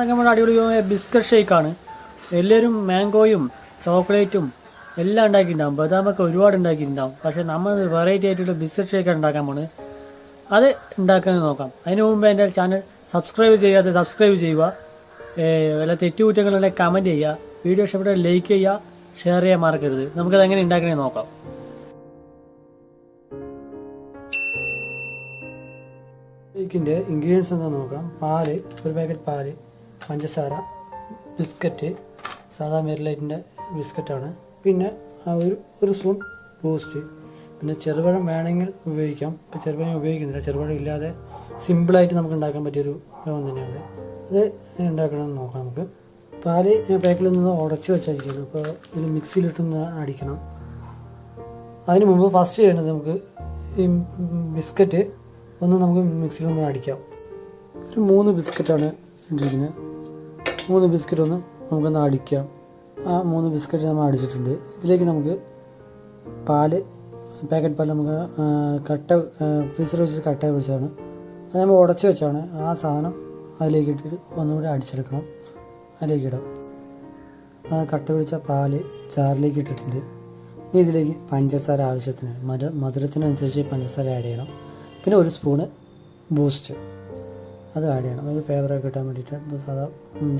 ഉണ്ടാക്കാൻ വേണ്ടി അടിപൊളി ബിസ്ക്കറ്റ് ഷേക്കാണ്. എല്ലാവരും മാംഗോയും ചോക്ലേറ്റും എല്ലാം ഉണ്ടാക്കിയിട്ടുണ്ടാവും. ബദാമൊക്കെ ഒരുപാട് ഉണ്ടാക്കിയിട്ടുണ്ടാവും. പക്ഷേ നമ്മൾ വെറൈറ്റി ആയിട്ടുള്ള ബിസ്ക്കറ്റ് ഷേക്കാണ് ഉണ്ടാക്കാൻ പോണത്. അത് ഉണ്ടാക്കാൻ നോക്കാം. അതിന് മുമ്പ് എന്റെ ചാനൽ സബ്സ്ക്രൈബ് ചെയ്യാതെ സബ്സ്ക്രൈബ് ചെയ്യുക. വല്ല തെറ്റുകുറ്റങ്ങളുണ്ടെങ്കിൽ കമന്റ് ചെയ്യുക. വീഡിയോ ഇഷ്ടപ്പെട്ട ലൈക്ക് ചെയ്യുക. ഷെയർ ചെയ്യാൻ മറക്കരുത്. നമുക്കത് എങ്ങനെ ഉണ്ടാക്കണേ നോക്കാം. കേക്കിന്റെ ഇൻഗ്രീഡിയൻസ് എന്താ നോക്കാം. പാൽ ഒരു പാക്കറ്റ് പാൽ. പഞ്ചസാര ബിസ്ക്കറ്റ് സാധാ മെറിലൈറ്റിന്റെ ബിസ്ക്കറ്റാണ്. പിന്നെ ഒരു ഒരു സ്പൂൺ ബൂസ്റ്റ് പിന്നെ ചെറുപഴം വേണമെങ്കിൽ ഉപയോഗിക്കാം. ഇപ്പോൾ ചെറുപഴം ഉപയോഗിക്കുന്നില്ല. ചെറുപഴം ഇല്ലാതെ സിമ്പിളായിട്ട് നമുക്ക് ഉണ്ടാക്കാൻ പറ്റിയൊരു വിഭവം തന്നെയാണ്. അത് ഉണ്ടാക്കണമെന്ന് നോക്കാം നമുക്ക്. പാൽ പാക്കിൽ നിന്ന് ഉടച്ച് വെച്ചായിരിക്കുന്നു അപ്പോൾ ഇതിൽ മിക്സിയിലിട്ടൊന്ന് അടിക്കണം. അതിന് മുമ്പ് ഫസ്റ്റ് ചെയ്യേണ്ടത് നമുക്ക് ഈ ബിസ്ക്കറ്റ് ഒന്ന് നമുക്ക് മിക്സിയിലൊന്ന് അടിക്കാം. ഒരു മൂന്ന് ബിസ്ക്കറ്റാണ് ഇട്ടിരിക്കുന്നത് മൂന്ന് ബിസ്ക്കറ്റ് ഒന്ന് നമുക്കൊന്ന് അടിക്കാം. ആ മൂന്ന് ബിസ്ക്കറ്റ് നമ്മൾ അടിച്ചിട്ടുണ്ട്. ഇതിലേക്ക് നമുക്ക് പാൽ പാക്കറ്റ് പാൽ നമുക്ക് കട്ട ഫ്രീസർ വെച്ച് കട്ട പിടിച്ചതാണ്. അത് നമ്മൾ ഉടച്ച് വെച്ചാണ് ആ സാധനം അതിലേക്ക് ഇട്ടിട്ട് ഒന്നുകൂടി അടിച്ചെടുക്കണം. അതിലേക്ക് ഇടാം. കട്ട പിടിച്ച പാൽ ചാറിലേക്ക് ഇട്ടിട്ടുണ്ട്. ഇനി ഇതിലേക്ക് പഞ്ചസാര ആവശ്യത്തിന് മധു മധുരത്തിനനുസരിച്ച് പഞ്ചസാര ആഡ് ചെയ്യണം. പിന്നെ ഒരു സ്പൂണ് ബൂസ്റ്റ് അത് ആഡ് ചെയ്യണം. ഒരു ഫ്ലേവറൊക്കെ കിട്ടാൻ വേണ്ടിയിട്ട് സാധാ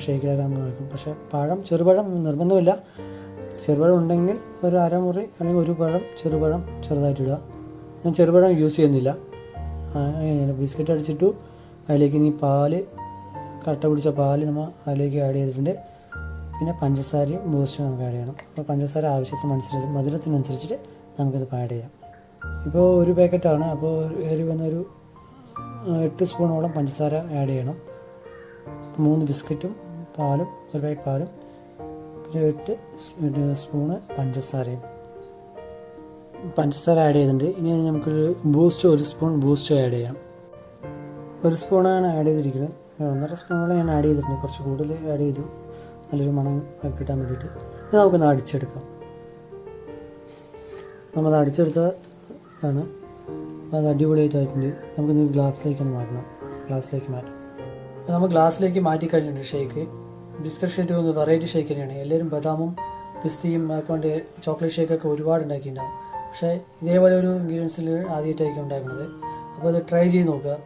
ഷേക്കിലൊക്കെ നമ്മൾ വയ്ക്കും പക്ഷേ പഴം ചെറുപഴം നിർബന്ധമില്ല. ചെറുപഴം ഉണ്ടെങ്കിൽ ഒരു അരമുറി അല്ലെങ്കിൽ ഒരു പഴം ചെറുപഴം ചെറുതായിട്ടിടുക ഞാൻ ചെറുപഴം യൂസ് ചെയ്യുന്നില്ല. ബിസ്ക്കറ്റ് അടിച്ചിട്ടു അതിലേക്ക് ഇനി പാൽ കട്ട പിടിച്ച പാൽ നമ്മൾ അതിലേക്ക് ആഡ് ചെയ്തിട്ടുണ്ട്. പിന്നെ പഞ്ചസാരയും ബൂസ്റ്റും നമുക്ക് ആഡ് ചെയ്യണം. അപ്പോൾ പഞ്ചസാര ആവശ്യത്തിന് അനുസരിച്ച് മധുരത്തിനനുസരിച്ചിട്ട് നമുക്കിത് ആഡ് ചെയ്യാം. ഇപ്പോൾ ഒരു പാക്കറ്റാണ് അപ്പോൾ ഒരു വന്നൊരു എട്ട് സ്പൂണോളം പഞ്ചസാര ആഡ് ചെയ്യണം. മൂന്ന് ബിസ്ക്കറ്റും പാലും ഒരു പാക്കറ്റ് പാലും പിന്നെ എട്ട് സ്പൂണ് പഞ്ചസാരയും. പഞ്ചസാര ആഡ് ചെയ്തിട്ടുണ്ട്. ഇനി നമുക്ക് ബൂസ്റ്റ് ഒരു സ്പൂൺ ബൂസ്റ്റ് ആഡ് ചെയ്യാം. ഒരു സ്പൂണാണ് ആഡ് ചെയ്തിരിക്കുന്നത്. ഒന്നര സ്പൂണോളം ഞാൻ ആഡ് ചെയ്തിട്ടുണ്ട്. കുറച്ച് കൂടുതൽ ആഡ് ചെയ്തു. നല്ലൊരു മണം കിട്ടാൻ വേണ്ടിയിട്ട്. ഇത് നമുക്കൊന്ന് അടിച്ചെടുക്കാം. നമ്മൾ അടിച്ചെടുത്തതാണ് അപ്പോൾ അത് അടിപൊളിയായിട്ടായിട്ടുണ്ട്. ഇത് ഗ്ലാസ്സിലേക്ക് ഒന്ന് മാറ്റണം. ഗ്ലാസ്സിലേക്ക് മാറ്റാം. അപ്പോൾ നമ്മൾ ഗ്ലാസ്സിലേക്ക് മാറ്റി കഴിഞ്ഞിട്ടുണ്ട് ഷേക്ക്. ബിസ്ക്കറ്റ് ഷേക്ക് ഒന്ന് വെറൈറ്റി ഷേക്ക് തന്നെയാണ്. എല്ലാവരും ബദാമും പിസ്തയും ഒക്കെ കൊണ്ട് ചോക്ലേറ്റ് ഷേക്കൊക്കെ ഒരുപാട് ഉണ്ടാക്കിയിട്ടുണ്ടാകും പക്ഷേ ഇതേപോലെ ഒരു ഇൻഗ്രീഡിയൻസിൽ ആദ്യമായിട്ടായിരിക്കും ഉണ്ടാക്കുന്നത്. അപ്പോൾ അത് ട്രൈ ചെയ്ത് നോക്കുക.